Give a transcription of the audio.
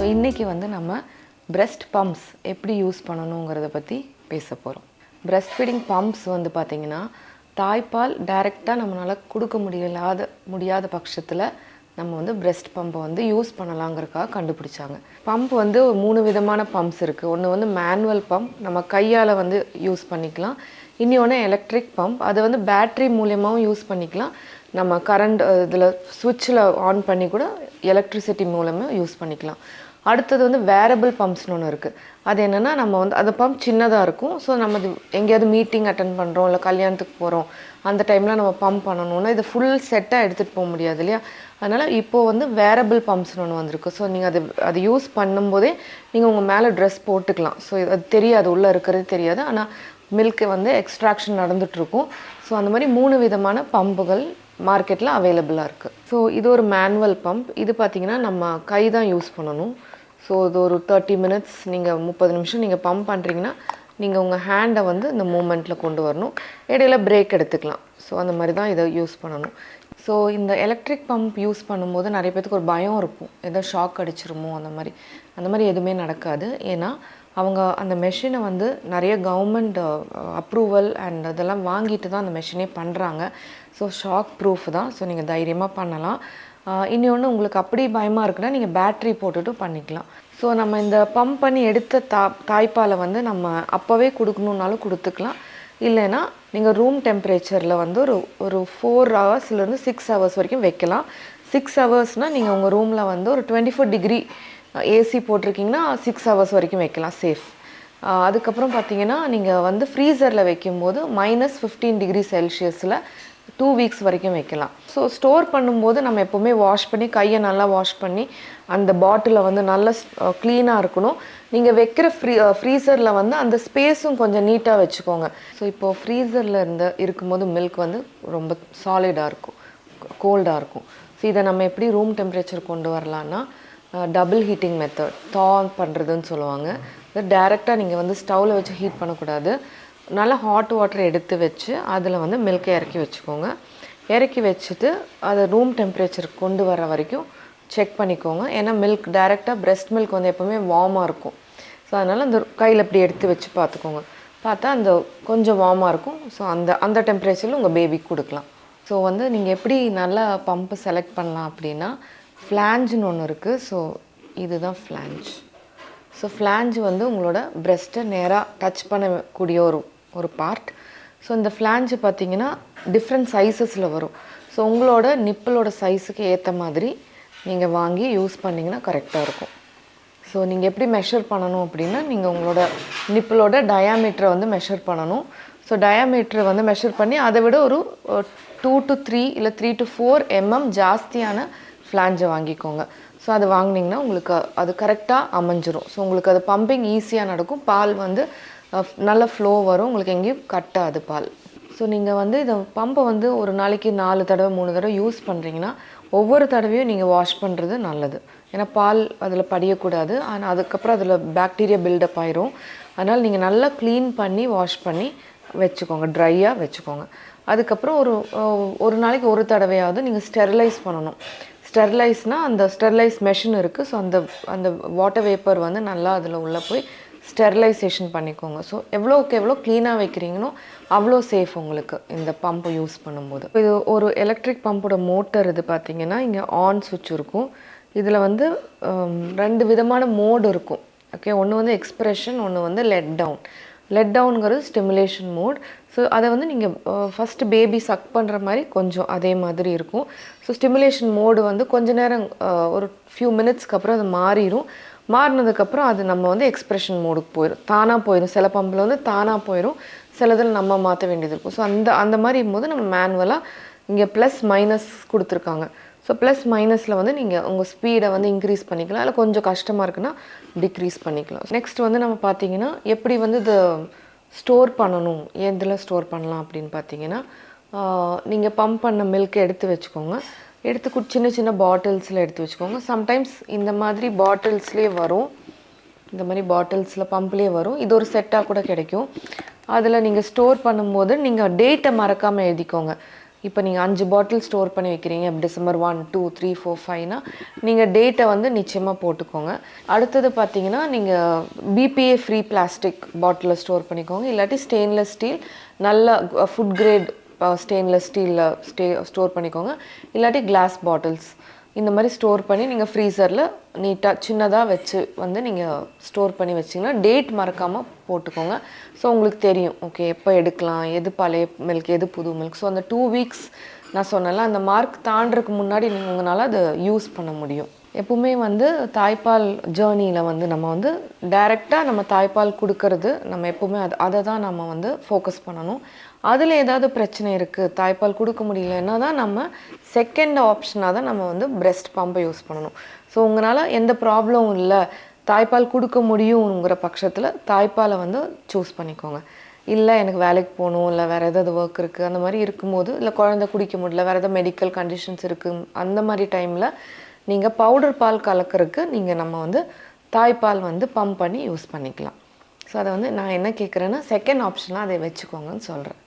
So இன்றைக்கி வந்து நம்ம breast பம்ப்ஸ் எப்படி யூஸ் பண்ணணுங்கிறத பற்றி பேச போகிறோம் breast ஃபீடிங் பம்ப்ஸ் வந்து பார்த்திங்கன்னா தாய்ப்பால் டைரெக்டாக நம்மளால் கொடுக்க முடியலாத முடியாத பட்சத்தில் நம்ம வந்து breast பம்பை வந்து யூஸ் பண்ணலாங்கிறக்காக கண்டுபிடிச்சாங்க. பம்ப் வந்து மூணு விதமான பம்ப்ஸ் இருக்குது ஒன்று வந்து மேனுவல் பம்ப் நம்ம கையால் வந்து யூஸ் பண்ணிக்கலாம். இன்னொன்று எலக்ட்ரிக் பம்ப் அதை வந்து பேட்ரி மூலியமாகவும் யூஸ் பண்ணிக்கலாம். நம்ம கரண்ட் இதில் சுவிட்சில் ஆன் பண்ணி கூட எலக்ட்ரிசிட்டி மூலமாக யூஸ் பண்ணிக்கலாம். அடுத்தது வந்து வேரபிள் பம்ப்ஸ்னு ஒன்று இருக்குது அது என்னென்னா நம்ம வந்து அந்த பம்ப் சின்னதாக இருக்கும். ஸோ நம்ம எங்கேயாவது மீட்டிங் அட்டன் பண்ணுறோம் இல்லை கல்யாணத்துக்கு போகிறோம் அந்த டைமில் நம்ம பம்ப் பண்ணணும்னா இது ஃபுல் செட்டாக எடுத்துகிட்டு போக முடியாது இல்லையா? அதனால் இப்போது வந்து வேரபிள் பம்ப்ஸ்னு ஒன்று வந்திருக்கு. ஸோ நீங்கள் அது அது யூஸ் பண்ணும்போதே நீங்கள் உங்கள் மேலே ட்ரெஸ் போட்டுக்கலாம். ஸோ அது தெரியாது உள்ளே இருக்கிறது தெரியாது. ஆனால் மில்க்கு வந்து எக்ஸ்ட்ராக்ஷன் நடந்துகிட்ருக்கும் ஸோ அந்த மாதிரி மூணு விதமான பம்புகள் மார்க்கெட்டில் அவைலபிளாக இருக்குது ஸோ இது ஒரு மேனுவல் பம்ப் இது பார்த்தீங்கன்னா நம்ம கை தான் யூஸ் பண்ணணும். ஸோ இது ஒரு தேர்ட்டி மினிட்ஸ் நீங்கள் முப்பது நிமிஷம் நீங்கள் பம்ப் பண்ணுறீங்கன்னா நீங்கள் உங்கள் ஹேண்டை வந்து இந்த மூமெண்ட்டில் கொண்டு வரணும். இடையில பிரேக் எடுத்துக்கலாம். ஸோ அந்த மாதிரி தான் இதை யூஸ் பண்ணணும். ஸோ இந்த எலக்ட்ரிக் பம்ப் யூஸ் பண்ணும்போது நிறைய பேத்துக்கு ஒரு பயம் இருக்கும். ஏதோ ஷாக் அடிச்சிருமோ அந்த மாதிரி. அந்த மாதிரி எதுவுமே நடக்காது. ஏன்னா அவங்க அந்த மெஷினை வந்து நிறைய கவர்மெண்ட் அப்ரூவல் அண்ட் அதெல்லாம் வாங்கிட்டு தான் அந்த மெஷினே பண்ணுறாங்க ஸோ ஷாக் ப்ரூஃப் தான். ஸோ நீங்கள் தைரியமாக பண்ணலாம். இன்னொன்று உங்களுக்கு அப்படி பயமாக இருக்குன்னா நீங்கள் பேட்ரி போட்டுட்டு பண்ணிக்கலாம். ஸோ நம்ம இந்த பம்ப் பண்ணி எடுத்த தா தாய்ப்பாலை வந்து நம்ம அப்போவே கொடுக்கணுன்னாலும் கொடுத்துக்கலாம். இல்லைன்னா நீங்கள் ரூம் டெம்பரேச்சரில் வந்து ஒரு ஒரு ஃபோர் ஹவர்ஸ்லேருந்து சிக்ஸ் ஹவர்ஸ் வரைக்கும் வைக்கலாம். சிக்ஸ் ஹவர்ஸ்னால் நீங்கள் உங்கள் ரூமில் வந்து ஒரு டுவெண்ட்டி ஃபோர் டிகிரி ஏசி போட்டிருக்கீங்கன்னா சிக்ஸ் ஹவர்ஸ் வரைக்கும் வைக்கலாம் சேஃப் அதுக்கப்புறம் பார்த்தீங்கன்னா நீங்கள் வந்து ஃப்ரீசரில் வைக்கும்போது மைனஸ் ஃபிஃப்டீன் டிகிரி செல்சியஸில் டூ வீக்ஸ் வரைக்கும் வைக்கலாம். ஸோ ஸ்டோர் பண்ணும்போது நம்ம எப்போவுமே வாஷ் பண்ணி கையை நல்லா வாஷ் பண்ணி அந்த பாட்டிலை வந்து நல்லா க்ளீனாக இருக்கணும். நீங்கள் வைக்கிற ஃப்ரீ ஃப்ரீசரில் வந்து அந்த ஸ்பேஸும் கொஞ்சம் நீட்டாக வச்சுக்கோங்க. ஸோ இப்போது ஃப்ரீசரில் இருந்து இருக்கும்போது மில்க் வந்து ரொம்ப சாலிடாக இருக்கும் கோல்டாக இருக்கும். ஸோ இதை நம்ம எப்படி ரூம் டெம்பரேச்சர் கொண்டு வரலான்னா டபுள் ஹீட்டிங் மெத்தட் தா பண்ணுறதுன்னு சொல்லுவாங்க. டேரெக்டாக நீங்கள் வந்து ஸ்டவ்வில் வச்சு ஹீட் பண்ணக்கூடாது. நல்லா ஹாட் வாட்டர் எடுத்து வச்சு அதில் வந்து மில்கை இறக்கி வச்சுக்கோங்க. இறக்கி வச்சுட்டு அதை ரூம் டெம்பரேச்சர் கொண்டு வர வரைக்கும் செக் பண்ணிக்கோங்க. ஏன்னா மில்க் டைரெக்டாக பிரெஸ்ட் மில்க் வந்து எப்போவுமே வார்மாக இருக்கும். ஸோ அதனால் அந்த கையில் இப்படி எடுத்து வச்சு பார்த்துக்கோங்க. பார்த்தா அந்த கொஞ்சம் வார்மாக இருக்கும். ஸோ அந்த அந்த டெம்பரேச்சரில் உங்கள் பேபிக்கு கொடுக்கலாம். ஸோ வந்து நீங்கள் எப்படி நல்லா பம்பு செலக்ட் பண்ணலாம் அப்படின்னா ஃப்ளாஞ்சுன்னு ஒன்று இருக்குது ஸோ இதுதான் ஃப்ளாஞ்ச் ஸோ ஃப்ளாஞ்ச் வந்து உங்களோட பிரெஸ்ட்டை நேராக டச் பண்ணக்கூடிய ஒரு ஒரு பார்ட் ஸோ இந்த ஃப்ளாஞ்சு பார்த்தீங்கன்னா டிஃப்ரெண்ட் சைஸஸில் வரும். ஸோ உங்களோட நிப்பிளோட சைஸுக்கு ஏற்ற மாதிரி நீங்கள் வாங்கி யூஸ் பண்ணிங்கன்னா கரெக்டாக இருக்கும். ஸோ நீங்கள் எப்படி மெஷர் பண்ணணும் அப்படின்னா நீங்கள் உங்களோட நிப்பிளோட டயாமீட்டரை வந்து மெஷர் பண்ணணும். ஸோ டயாமீட்டரை வந்து மெஷர் பண்ணி அதை விட ஒரு டூ டு த்ரீ இல்லை த்ரீ டு ஃபோர் எம்எம் ஜாஸ்தியான ஃப்ளாஞ்சை வாங்கிக்கோங்க. ஸோ அது வாங்கினீங்கன்னா உங்களுக்கு அது கரெக்டாக அமைஞ்சிரும். ஸோ உங்களுக்கு அது பம்பிங் ஈஸியாக நடக்கும். பால் வந்து நல்ல ஃப்ளோ வரும். உங்களுக்கு எங்கேயும் கட்டாது பால். ஸோ நீங்கள் வந்து இதை பம்பை வந்து ஒரு நாளைக்கு நாலு தடவை மூணு தடவை யூஸ் பண்ணுறீங்கன்னா ஒவ்வொரு தடவையும் நீங்கள் வாஷ் பண்ணுறது நல்லது. ஏன்னா பால் அதில் படியக்கூடாது. ஆனால் அதுக்கப்புறம் அதில் பாக்டீரியா பில்டப் ஆயிரும். அதனால் நீங்கள் நல்லா க்ளீன் பண்ணி வாஷ் பண்ணி வச்சுக்கோங்க. ட்ரையாக வச்சுக்கோங்க. அதுக்கப்புறம் ஒரு ஒரு நாளைக்கு ஒரு தடவையாவது நீங்கள் ஸ்டெரிலைஸ் பண்ணணும். ஸ்டெர்லைஸ்னால் அந்த ஸ்டெர்லைஸ் மெஷின் இருக்குது ஸோ அந்த அந்த வாட்டர் வேப்பர் வந்து நல்லா அதில் உள்ளே போய் ஸ்டெர்லைசேஷன் பண்ணிக்கோங்க. ஸோ எவ்வளோக்கு எவ்வளோ க்ளீனாக வைக்கிறீங்களோ அவ்வளோ சேஃப் உங்களுக்கு இந்த பம்பை யூஸ் பண்ணும்போது. இது ஒரு எலக்ட்ரிக் பம்போட மோட்டர் இது பார்த்திங்கன்னா இங்கே ஆன் சுவிட்ச் இருக்கும். இதில் வந்து ரெண்டு விதமான மோடு இருக்கும். ஓகே ஒன்று வந்து எக்ஸ்ப்ரெஷன் ஒன்று வந்து லெட் டவுன் லெட் டவுனுங்கிறது ஸ்டிமுலேஷன் மோட் ஸோ அதை வந்து நீங்கள் ஃபஸ்ட்டு பேபி சக் பண்ணுற மாதிரி கொஞ்சம் அதே மாதிரி இருக்கும். ஸோ ஸ்டிமுலேஷன் மோடு வந்து கொஞ்ச நேரம் ஒரு ஃபியூ மினிட்ஸ்க்கு அப்புறம் அது மாறிடும் மாறினதுக்கப்புறம் அது நம்ம வந்து எக்ஸ்ப்ரெஷன் மோடுக்கு போயிடும் தானாக போயிடும் சில பம்பில் வந்து தானாக போயிடும் சிலதில் நம்ம மாற்ற வேண்டியது இருக்கும். ஸோ அந்த அந்த மாதிரி போது நம்ம மேனுவலாக இங்கே ப்ளஸ் மைனஸ் கொடுத்துருக்காங்க. ஸோ ப்ளஸ் மைனஸில் வந்து நீங்கள் உங்கள் ஸ்பீடை வந்து இன்க்ரீஸ் பண்ணிக்கலாம். இல்லை கொஞ்சம் கஷ்டமாக இருக்குன்னா டிக்ரீஸ் பண்ணிக்கலாம். நெக்ஸ்ட் வந்து நம்ம பார்த்தீங்கன்னா எப்படி வந்து இதை ஸ்டோர் பண்ணணும்? எதில் ஸ்டோர் பண்ணலாம் அப்படின்னு பார்த்தீங்கன்னா நீங்கள் பம்ப் பண்ண மில்க்கை எடுத்து வச்சுக்கோங்க. எடுத்து சின்ன சின்ன பாட்டில்ஸில் எடுத்து வச்சுக்கோங்க. சம்டைம்ஸ் இந்த மாதிரி பாட்டில்ஸ்லேயே வரும். இந்த மாதிரி பாட்டில்ஸில் பம்ப்லேயே வரும். இது ஒரு செட்டாக கூட கிடைக்கும். அதில் நீங்கள் ஸ்டோர் பண்ணும்போது நீங்கள் டேட்டை மறக்காமல் எழுதிக்கோங்க. இப்போ நீங்கள் அஞ்சு பாட்டில் ஸ்டோர் பண்ணி வைக்கிறீங்க December one two three four ஃபைவ்னா நீங்கள் டேட்டை வந்து நிச்சயமாக போட்டுக்கோங்க. அடுத்தது பார்த்தீங்கன்னா நீங்கள் பிபிஏ ஃப்ரீ பிளாஸ்டிக் பாட்டிலில் ஸ்டோர் பண்ணிக்கோங்க. இல்லாட்டி ஸ்டெயின்லெஸ் ஸ்டீல் நல்ல ஃபுட் கிரேட் ஸ்டெயின்லெஸ் ஸ்டீலில் ஸ்டே ஸ்டோர் பண்ணிக்கோங்க. இல்லாட்டி கிளாஸ் பாட்டில்ஸ் இந்த மாதிரி ஸ்டோர் பண்ணி நீங்கள் ஃப்ரீசரில் நீட்டாக சின்னதாக வச்சு வந்து நீங்கள் ஸ்டோர் பண்ணி வச்சிங்கன்னா டேட் மறக்காமல் போட்டுக்கோங்க. ஸோ உங்களுக்கு தெரியும். ஓகே எப்போ எடுக்கலாம் எது பழைய மில்க் எது புது மில்க் ஸோ அந்த டூ வீக்ஸ் நான் சொன்னல அந்த மார்க் தாண்டறதுக்கு முன்னாடி நீங்கள் உங்களால் அதை யூஸ் பண்ண முடியும். எப்பவுமே வந்து தாய்ப்பால் ஜேர்னியில் வந்து நம்ம வந்து டைரெக்டாக நம்ம தாய்ப்பால் கொடுக்கறது நம்ம எப்பவுமே அது அதை தான் நம்ம வந்து ஃபோக்கஸ் பண்ணணும். அதில் ஏதாவது பிரச்சனை இருக்குது தாய்ப்பால் கொடுக்க முடியலன்னா தான் நம்ம செகண்ட் ஆப்ஷனாக தான் நம்ம வந்து பிரெஸ்ட் பம்பை யூஸ் பண்ணணும். ஸோ உங்களால் எந்த ப்ராப்ளமும் இல்லை. தாய்ப்பால் கொடுக்க முடியுங்கிற பட்சத்தில் தாய்ப்பாலை வந்து சூஸ் பண்ணிக்கோங்க. இல்லை எனக்கு வேலைக்கு போகணும் இல்லை வேறு ஏதாவது ஒர்க் இருக்குது அந்த மாதிரி இருக்கும்போது இல்லை குழந்தை குடிக்க முடியல வேறு ஏதாவது மெடிக்கல் கண்டிஷன்ஸ் இருக்குது அந்த மாதிரி டைமில் நீங்கள் பவுடர் பால் கலக்கிறதுக்கு நீங்கள் நம்ம வந்து தாய்ப்பால் வந்து பம்ப் பண்ணி யூஸ் பண்ணிக்கலாம். ஸோ அதை வந்து நான் என்ன கேட்குறேன்னா செகண்ட் ஆப்ஷனாக அதை வச்சுக்கோங்கன்னு சொல்கிறேன்